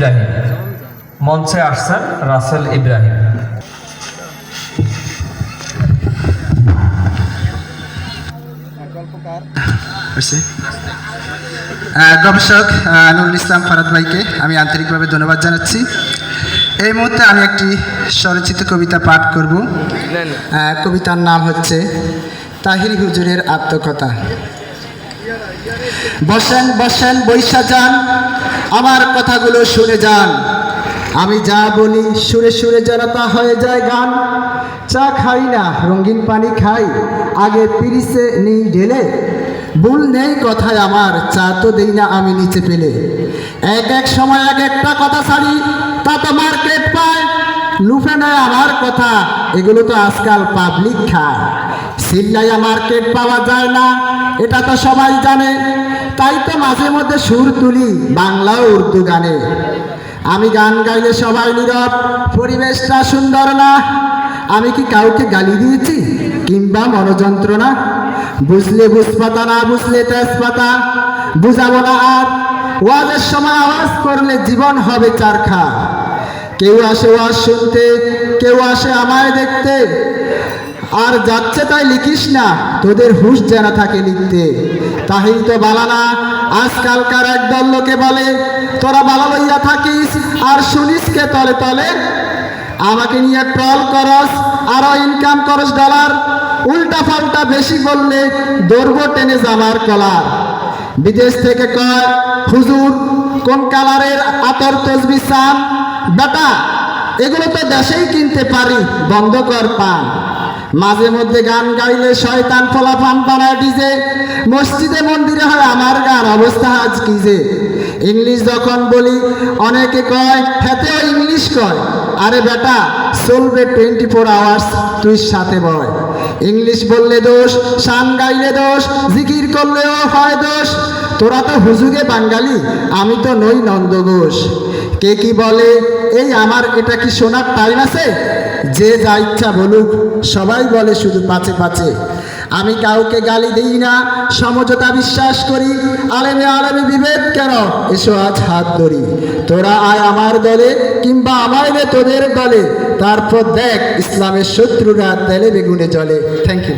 ইব্রাহিম। মঞ্চে আসছেন রাসেল ইব্রাহিম। গবেষক নুরুল ইসলাম ফারাদ ভাইকে আমি আন্তরিকভাবে ধন্যবাদ জানাচ্ছি। এই মুহূর্তে আমি একটি স্বরচিত কবিতা পাঠ করব। কবিতার নাম হচ্ছে তাহির হুজুরের আত্মকথা। বসেন বসেন বৈশা যান আমার কথাগুলো শুনে যান। আমি যা বলি সুরে সুরে যেন তা হয়ে যায় গান। চা খাই না, রঙিন পানি খাই, আগে পিরিসে নেই ঢেলে। ভুল নেই কথায় আমার, চা তো দেই না আমি নিচে পেলে এক এক সময় এক একটা কথা ছাড়ি, তা তো মার্কেট পায়। লুফে নেয় আমার কথা, এগুলো তো আজকাল পাবলিক খায়। সিল্লাইয়া মার্কেট পাওয়া যায় না, এটা তো সবাই জানে। তাই তো মাঝে মধ্যে সুর তুলি, বাংলা উর্দু গানে। আমি গান গাইলে সবাই নীরব, পরিবেশটা সুন্দর না। আমি কি কাউকে গালি দিয়েছি কিংবা মনোযন্ত্রণা? বুঝলে বুঝপাতা না, বুঝলে তেজপাতা। বুঝাবো না আর, ওয়াজের সময় আওয়াজ করলে জীবন হবে চারখা। কেউ আসে ওয়াজ শুনতে, কেউ আসে আমায় দেখতে। আর যাচ্ছে তাই লিখিস না, তোদের হুশ যেন থাকে লিখতে। তাহিল তো বালানা আজকালকার একদল লোকে বলে, তোরা বালা লইয়া থাকিস আর শুনিস কে তলে তলে? আমাকে নিয়ে ট্রল করস, আরও ইনকাম করস ডলার উল্টা পাল্টা বেশি বললে দৌড়বো টেনে জামার কলার। বিদেশ থেকে কয়, হুজুর, কোন কালারের আতর তসবি চান? বেটা, এগুলো তো দেশেই কিনতে পারি, বন্ধ কর পান। মাঝে মধ্যে গান গাইলে শয়তান ফলাফান বানায় ডিজে মসজিদে মন্দিরে হয় আমার গান, অবস্থা আজ কি যে? ইংলিশ যখন বলি, অনেকে কয় হেতেও ইংলিশ কয়? আরে বেটা, চলবে টোয়েন্টি ফোর আওয়ার্স, তুই সাথে বয়। ইংলিশ বললে দোষ সান গাইলে দোষ, জিকির করলেও হয় দোষ। তোরা তো হুজুগে বাঙালি, আমি তো নই নন্দ ঘোষ কে কি বলে, এই আমার, এটা কি শোনার টাইম আছে? যে যা ইচ্ছা বলুক। সবাই বলে শুধু পাচে পাচে আমি কাউকে গালি দিই না, সমঝোতা বিশ্বাস করি, আলেমে আলেমে বিভেদ কেন? এসো আজ হাত ধরি। তোরা আয় আমার দলে কিংবা আমায় নে তোদের দলে। তারপর দেখ ইসলামের শত্রুরা তেলে বেগুনে জলে থ্যাংক ইউ